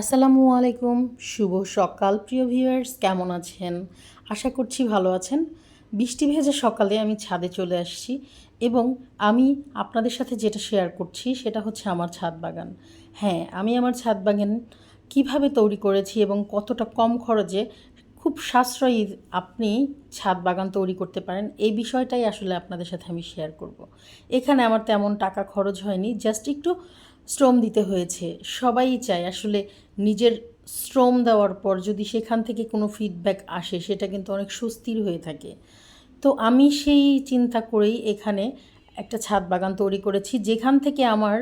আসসালামু আলাইকুম, শুভ সকাল। প্রিয় ভিউয়ার্স, কেমন আছেন? আশা করছি ভালো আছেন। বৃষ্টি ভেজে সকালে আমি ছাদে চলে আসছি এবং আমি আপনাদের সাথে যেটা শেয়ার করছি সেটা হচ্ছে আমার ছাদ বাগান। হ্যাঁ আমি আমার ছাদ বাগান কীভাবে তৈরি করেছি এবং কতটা কম খরচে খুব সাশ্রয়ী আপনি ছাদ বাগান তৈরি করতে পারেন। এই বিষয়টাই আসলে আপনাদের সাথে আমি শেয়ার করব। এখানে আমার তেমন টাকা খরচ হয়নি জাস্ট একটু শ্রম দিতে হয়েছে। সবাই চায় আসলে নিজের শ্রম দেওয়ার পর যদি সেখান থেকে কোনো ফিডব্যাক আসে, সেটা কিন্তু অনেক সুস্থির হয়ে থাকে। তো আমি সেই চিন্তা করেই এখানে একটা ছাদ বাগান তৈরি করেছি, যেখান থেকে আমার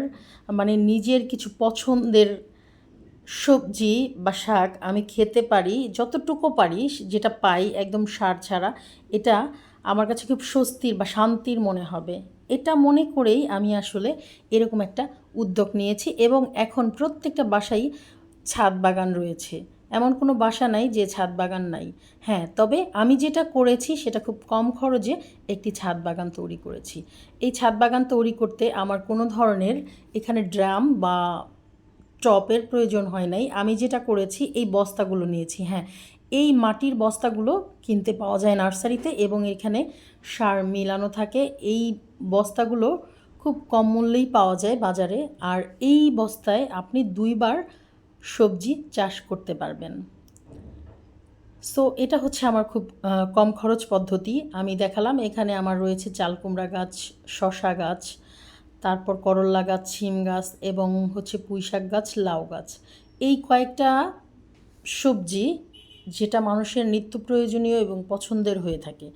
মানে নিজের কিছু পছন্দের সবজি বা শাক আমি খেতে পারি, যতটুকু পারি, যেটা পাই একদম সার ছাড়া, এটা আমার কাছে খুব স্বস্তির বা শান্তির মনে হবে। এটা মনে করেই আমি আসলে এরকম একটা উদ্যোগ নিয়েছি এবং এখন প্রত্যেকটা বাসায় ছাদ বাগান রয়েছে। এমন কোনো বাসা নাই যে ছাদ বাগান নাই। হ্যাঁ তবে আমি যেটা করেছি সেটা খুব কম খরচে একটি ছাদ বাগান তৈরি করেছি। এই ছাদ বাগান তৈরি করতে আমার কোনো ধরনের এখানে ড্রাম বা টপের প্রয়োজন হয় নাই। আমি যেটা করেছি, এই বস্তাগুলো নিয়েছি। হ্যাঁ এই মাটির বস্তাগুলো কিনতে পাওয়া যায় নার্সারিতে এবং এখানে সার মিলানো থাকে। এই বস্তাগুলো খুব কম মূল্যেই পাওয়া যায় বাজারে। আর এই বস্তায় আপনি দুইবার সবজি চাষ করতে পারবেন। সো, এটা হচ্ছে আমার খুব কম খরচ পদ্ধতি। আমি দেখালাম, এখানে আমার রয়েছে চাল কুমড়া গাছ শশা গাছ তারপর করল্লা গাছ, শিম গাছ এবং হচ্ছে পুঁইশাক গাছ, লাউ গাছ। এই কয়েকটা সবজি যেটা মানুষের নিত্য প্রয়োজনীয় এবং পছন্দের হয়ে থাকে।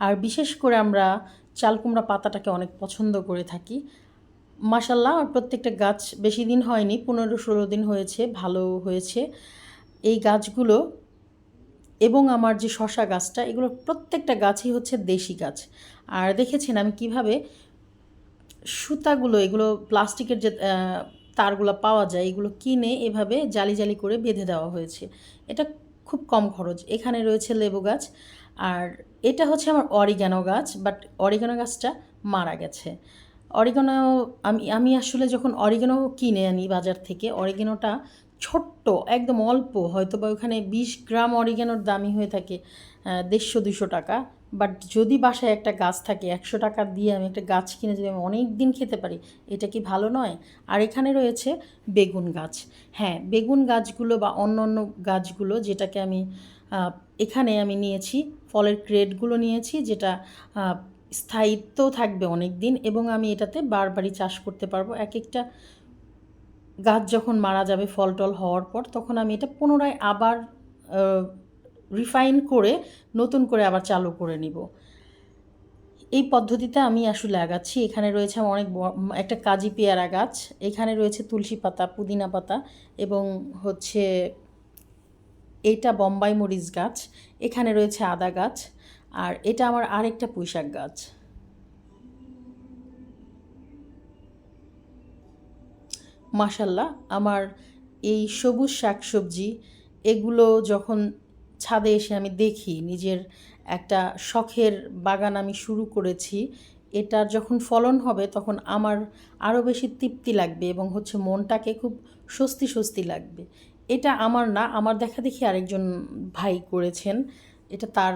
আর বিশেষ করে আমরা চাল কুমড়া পাতাটাকে অনেক পছন্দ করে থাকি। মাসাল্লাহ আর প্রত্যেকটা গাছ বেশি দিন হয়নি, পনেরো ষোলো দিন হয়েছে, ভালো হয়েছে। এই গাছগুলো এবং আমার যে শশা গাছটা এগুলো প্রত্যেকটা গাছই হচ্ছে দেশি গাছ। আর দেখেছেন আমি কীভাবে সুতাগুলো, এগুলো প্লাস্টিকের যে তারগুলো পাওয়া যায়, এগুলো কিনে এভাবে জালি জালি করে বেঁধে দেওয়া হয়েছে। এটা খুব কম খরচ। এখানে রয়েছে লেবু গাছ। আর এটা হচ্ছে আমার অরিগানো গাছ, বাট অরিগানো গাছটা মারা গেছে। অরিগানো, আমি আমি আসলে যখন অরিগানো কিনে আনি বাজার থেকে, অরিগানোটা ছোট্ট, একদম অল্প হয়তো বা ওখানে বিশ গ্রাম অরিগানোর দামই হয়ে থাকে দেড়শো, দুশো টাকা। বাট যদি বাসায় একটা গাছ থাকে, একশো টাকা দিয়ে আমি একটা গাছ কিনে যদি আমি অনেক দিন খেতে পারি, এটা কি ভালো নয়? আর এখানে রয়েছে বেগুন গাছ। হ্যাঁ বেগুন গাছগুলো বা অন্য অন্য গাছগুলো যেটাকে আমি এখানে আমি নিয়েছি, ফলের ক্রেডগুলো নিয়েছি, যেটা স্থায়িত্ব থাকবে অনেক দিন এবং আমি এটাতে বারবারই চাষ করতে পারব। এক একটা গাছ যখন মারা যাবে, ফল টল হওয়ার পর, তখন আমি এটা পুনরায় আবার রিফাইন করে নতুন করে আবার চালু করে নিব। এই পদ্ধতিতে আমি আসলে লাগাচ্ছি এখানে রয়েছে অনেক একটা কাজি পেয়ারা গাছ। এখানে রয়েছে তুলসী পাতা, পুদিনা পাতা এবং হচ্ছে এটা বম্বাই মরিচ গাছ, এখানে রয়েছে আদা গাছ আর এটা আমার আরেকটা পুঁইশাক গাছ। মাসাল্লাহ আমার এই সবুজ শাকসবজি এগুলো যখন ছাদে এসে আমি দেখি নিজের একটা শখের বাগান আমি শুরু করেছি। এটার যখন ফলন হবে তখন আমার আরও বেশি তৃপ্তি লাগবে এবং হচ্ছে মনটাকে খুব স্বস্তি স্বস্তি লাগবে। এটা আমার না, আমার দেখা দেখি আরেকজন ভাই করেছেন। এটা তার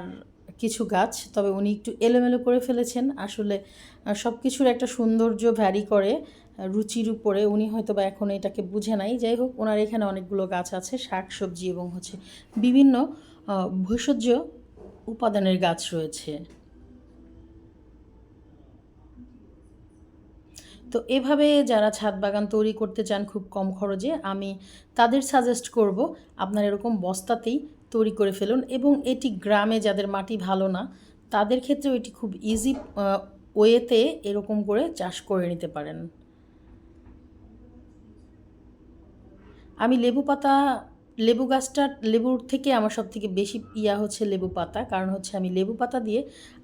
কিছু গাছ, তবে উনি একটু এলোমেলো করে ফেলেছেন। আসলে সব কিছুর একটা সৌন্দর্য ভ্যারি করে, রুচির উপরে। উনি হয়তো বা এখন এটাকে বুঝে নাই। যাই হোক, ওনার এখানে অনেকগুলো গাছ আছে শাক সবজি এবং হচ্ছে বিভিন্ন ভৈষজ্য উপাদানের গাছ রয়েছে। তো এভাবে যারা ছাদ বাগান তৈরি করতে চান খুব কম খরচে, আমি তাদের সাজেস্ট করব আপনার এরকম বস্তাতেই তৈরি করে ফেলুন এবং এটি গ্রামে যাদের মাটি ভালো না, তাদের ক্ষেত্রেও এটি খুব ইজি ওয়েতে এরকম করে চাষ করে নিতে পারেন। আমি লেবু পাতা লেবু গাছটা, লেবুর থেকে আমার সব থেকে বেশি ইয়া হচ্ছে লেবু পাতা। কারণ হচ্ছে আমি লেবু পাতা দিয়ে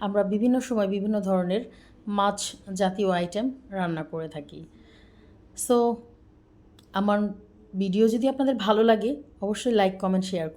আমরা বিভিন্ন সময় বিভিন্ন ধরনের মাছ জাতীয় আইটেম রান্না করে থাকি। সো আমার ভিডিও যদি আপনাদের ভালো লাগে, অবশ্যই লাইক কমেন্ট শেয়ার